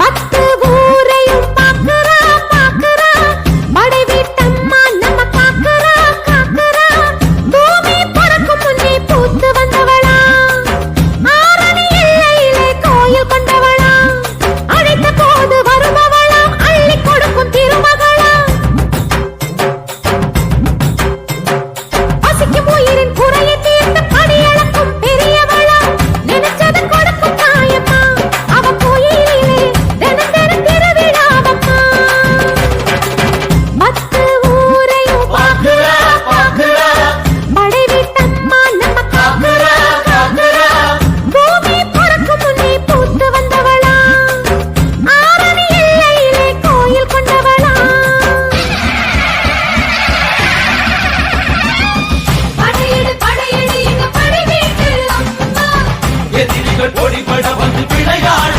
மத்த பொடிபட வந்து விளையாட